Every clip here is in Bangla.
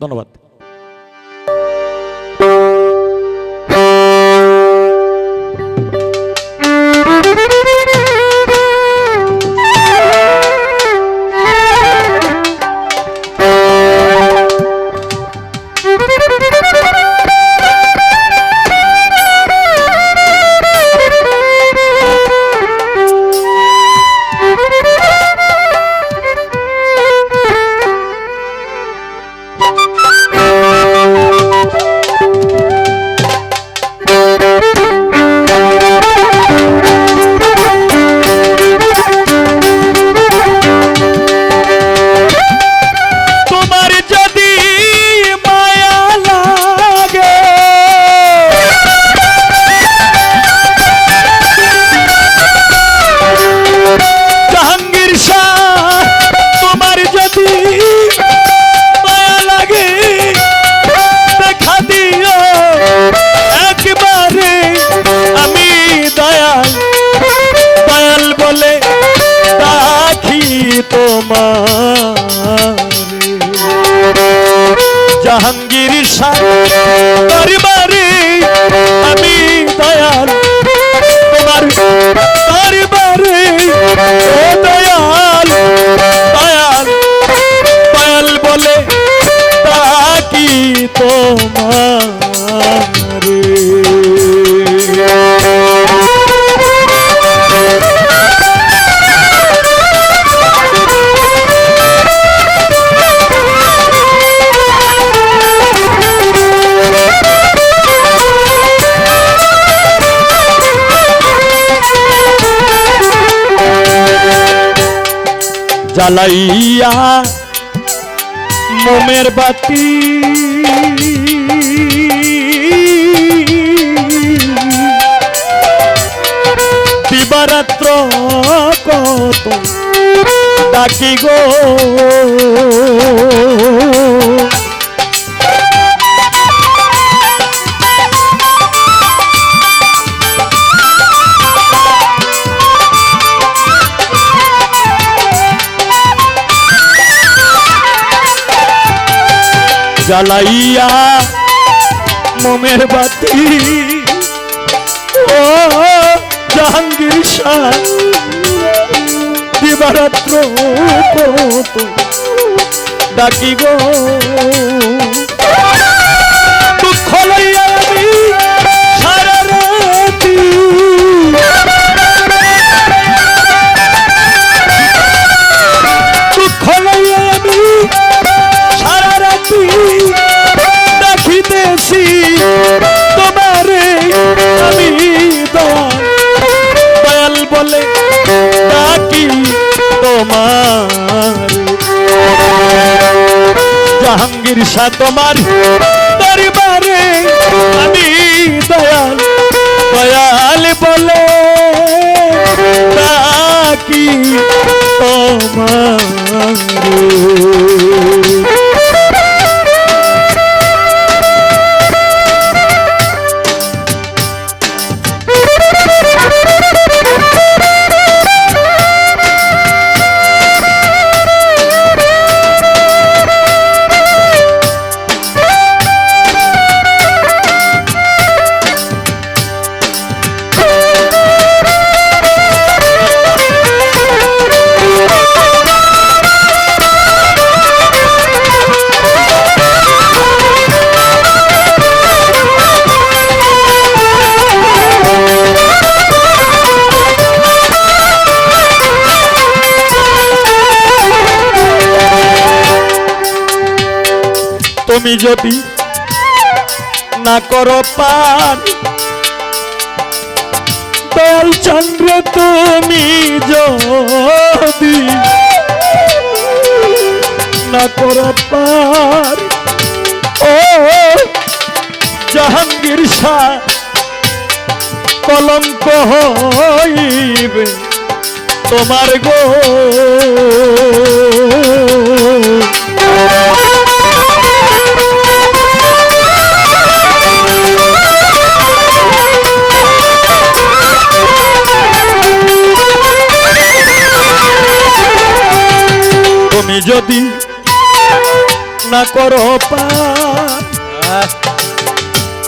ধন্যবাদ। জাহাঙ্গীর দরবারে আমি দয়াল। তোমার দরবারে ও দয়াল দয়াল। দয়াল বলে তাকি তোমার জ্বালাইয়া মোমের বাতি। দিবারাত্র কত ডাকি গো। জ্বালাইয়া মোমের বাতি। ও জাহাঙ্গীর শাহ দিবারাত্র ডাকি গো। শাহ তোমার দরবারে আমি দয়াল। দয়াল বলে কি তোমার। তুমি যদি না করো পান দয়াল চন্দ্র, তুমি যদি না করো পার, ও জাহাঙ্গীর শাহ, কলঙ্ক হইবে তোমার গো। যদি না করো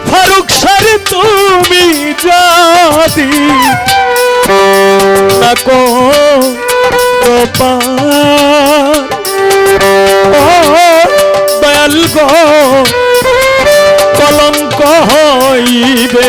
ফারুক সার তুমি যদি না করো দয়াল গো কলঙ্ক হইবে।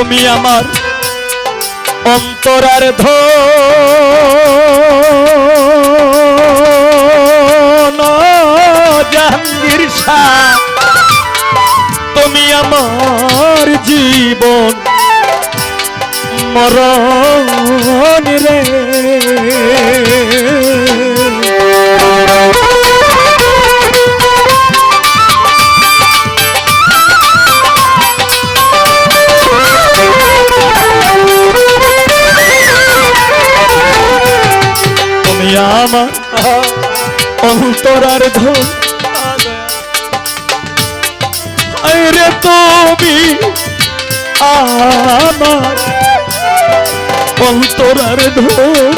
তুমি আমার অন্তরার জাহাঙ্গীর তুমি আমার জীবন মরণ রে। আমার অন্তরার ধন রে তুমি আমার অন্তরার ধন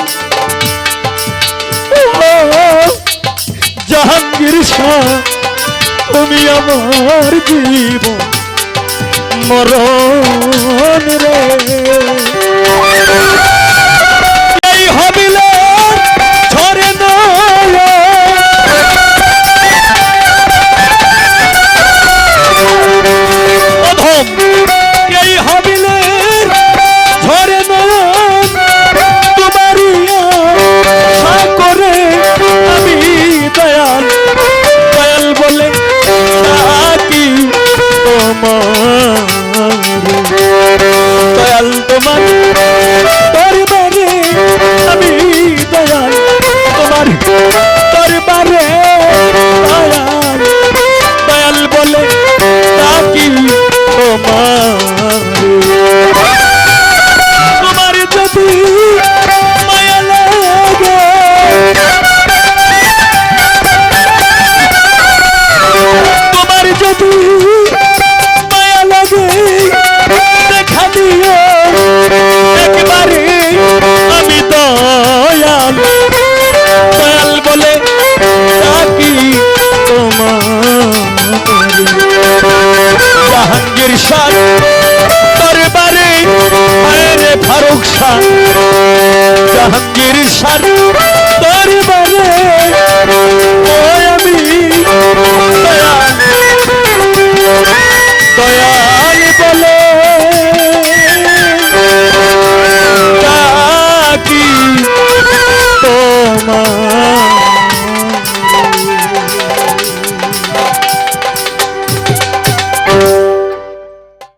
জাহাঙ্গীর তুমি আমার জীবন মরণ রে। হবিলে তোমার